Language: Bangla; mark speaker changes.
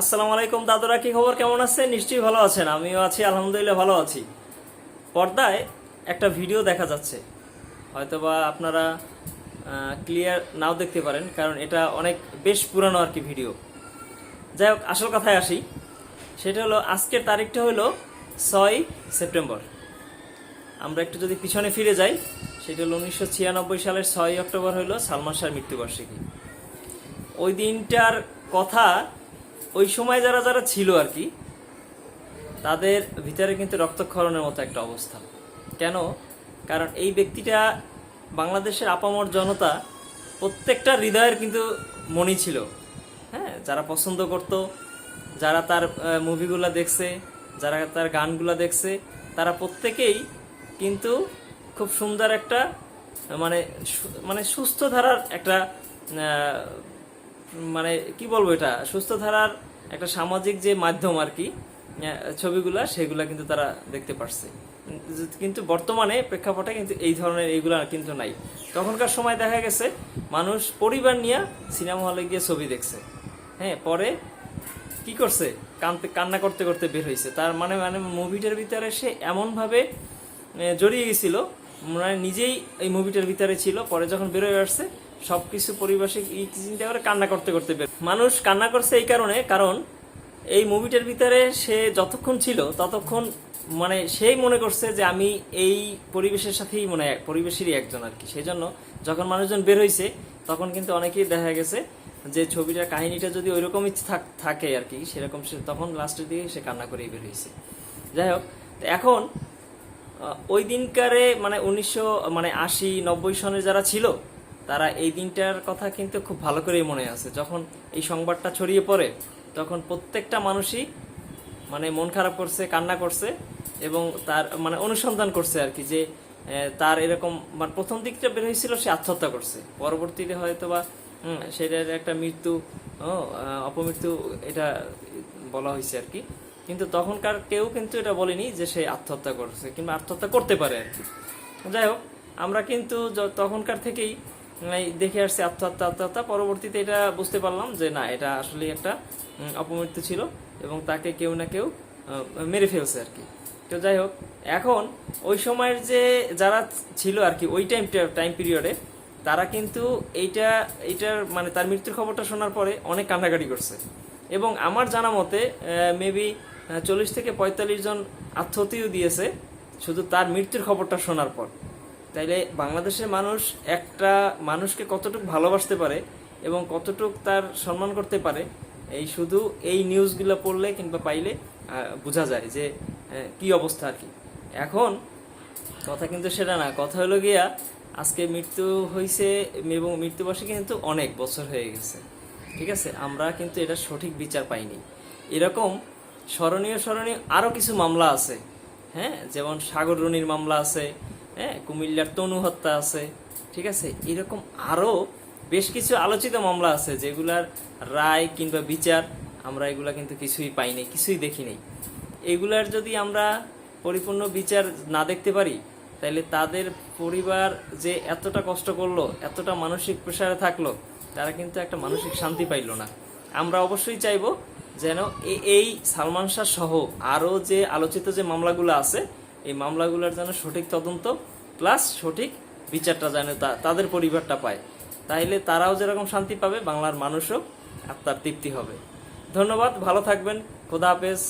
Speaker 1: আসসালামু আলাইকুম দাদুরা, কি খবর? কেমন আছেন? নিশ্চয়ই ভালো আছেন। আমিও আছি, আলহামদুলিল্লাহ ভালো আছি। পর্দায় একটা ভিডিও দেখা যাচ্ছে। হয়তোবা আপনারা ক্লিয়ার নাও দেখতে পারেন, কারণ এটা অনেক বেশ পুরানো আর কি ভিডিও। যাই হোক, আসল কথায় আসি। সেটা হলো, আজকের তারিখটা হলো ছয় সেপ্টেম্বর। আমরা একটু যদি পিছনে ফিরে যাই, সেটা হলো উনিশশো ছিয়ানব্বই সালের ছয় অক্টোবর হলো সালমান শাহর মৃত্যুবার্ষিকী। ওই দিনটার কথা ওই সময় যারা যারা ছিল আর কি, তাদের ভিতরে কিন্তু রক্তক্ষরণের মতো একটা অবস্থা। কেন? কারণ এই ব্যক্তিটা বাংলাদেশের আপামর জনতা প্রত্যেকটা হৃদয়ের কিন্তু মনি ছিল। হ্যাঁ যারা পছন্দ করত, যারা তার মুভিগুলো দেখছে, যারা তার গানগুলো দেখছে, তারা প্রত্যেকেই কিন্তু খুব সুন্দর একটা মানে মানে সুস্থ ধারার একটা মানে কি বলব এটা? সুস্থ ধারার একটা সামাজিক যে মাধ্যম আর কি ছবিগুলা, সেগুলা কিন্তু তারা দেখতে পারছে। কিন্তু বর্তমানে প্রেক্ষাপটে কিন্তু এই ধরনের এইগুলা কিন্তু নাই। তখনকার সময় দেখা গেছে, মানুষ পরিবার নিয়ে সিনেমা হলে গিয়ে ছবি দেখছে। হ্যাঁ পরে কি করছে? কানতে, কান্না করতে করতে বের হয়েছে। তার মানে মানে মুভিটার ভিতরে সে এমনভাবে জড়িয়ে গেছিল মানে নিজেই এই মুভিটার ভিতরে ছিল, পরে যখন বেরোয় আসছে সবকিছু পরিবেশে চিন্তা করে কান্না করতে করতে বের মানুষ কান্না করছে এই কারণে, কারণ এই মুভিটার ভিতরে সে যতক্ষণ ছিল ততক্ষণ মানে সেই মনে করছে যে আমি এই পরিবেশের সাথেই মনে পরিবেশেরই একজন আর কি। সেই জন্য যখন মানুষজন বের হয়েছে তখন কিন্তু অনেকেই দেখা গেছে যে ছবিটার কাহিনীটা যদি ওইরকমই থাক- থাকে আর কি, সেরকম সে তখন লাস্টের দিকে সে কান্না করেই বের হয়েছে যাই হোক এখন ওই দিনকারে মানে উনিশশো মানে আশি নব্বই সনে যারা ছিল তারা এই দিনটার কথা কিন্তু খুব ভালো করেই মনে আছে। যখন এই সংবাদটা ছড়িয়ে পড়ে, তখন প্রত্যেকটা মানুষই মানে মন খারাপ করছে, কান্না করছে এবং তার মানে অনুসন্ধান করছে আর কি যে তার এরকম মানে প্রথম দিকটা বের হয়েছিল সে আত্মহত্যা করছে। পরবর্তীতে হয়তো বা সেটার একটা মৃত্যু অপমৃত্যু এটা বলা হয়েছে আর কি। কিন্তু তখনকার কেউ কিন্তু এটা বলেনি যে সে আত্মহত্যা করছে কিংবা আত্মহত্যা করতে পারে আর কি। যাই হোক, আমরা কিন্তু তখনকার থেকেই দেখে আসছি আত্মহত্যা আত্মহত্যা পরবর্তীতে এটা বুঝতে পারলাম যে না, এটা আসলে একটা অপমৃত্যু ছিল এবং তাকে কেউ না কেউ মেরে ফেলছে আর কি। তো যাই হোক, এখন ওই সময়ের যে যারা ছিল আর কি, ওই টাইম টাইম পিরিয়ডে তারা কিন্তু এইটা, এইটার মানে তার মৃত্যুর খবরটা শোনার পরে অনেক কান্নাকাটি করছে। এবং আমার জানা মতে মেবি চল্লিশ থেকে পঁয়তাল্লিশ জন আত্মহত্যও দিয়েছে, শুধু তার মৃত্যুর খবরটা শোনার পর। তাইলে বাংলাদেশের মানুষ একটা মানুষকে কতটুকু ভালোবাসতে পারে এবং কতটুকু তার সম্মান করতে পারে, এই শুধু এই নিউজগুলো পড়লে কিংবা পাইলে বোঝা যায় যে কি অবস্থা আর কি। এখন কথা কিন্তু সেটা না, কথা হলো গিয়া আজকে মৃত্যু হয়েছে এবং মৃত্যুবার্ষিকী কিন্তু অনেক বছর হয়ে গেছে, ঠিক আছে? আমরা কিন্তু এটা সঠিক বিচার পাইনি। এরকম স্মরণীয় স্মরণীয় আরও কিছু মামলা আছে হ্যাঁ? যেমন সাগর রনির মামলা আছে হ্যাঁ কুমিল্লার তনু হত্যা আছে, ঠিক আছে? এরকম আরও বেশ কিছু আলোচিত মামলা আছে যেগুলার রায় কিংবা বিচার আমরা এগুলা কিন্তু কিছুই পাইনি কিছুই দেখি নাই। এগুলার যদি আমরা পরিপূর্ণ বিচার না দেখতে পারি তাহলে তাদের পরিবার যে এতটা কষ্ট করল, এতটা মানসিক প্রেশারে থাকল, তারা কিন্তু একটা মানসিক শান্তি পাইলো না। আমরা অবশ্যই চাইব যেন এই সালমান শাহ সহ আরও যে আলোচিত যে মামলাগুলো আছে এই মামলাগুলোর যেন সঠিক তদন্ত প্লাস সঠিক বিচারটা যেন তাদের পরিবারটা পায়। তাইলে তারাও যেরকম শান্তি পাবে, বাংলার মানুষও আত্মার তৃপ্তি হবে। ধন্যবাদ, ভালো থাকবেন, খোদা হাফেজ।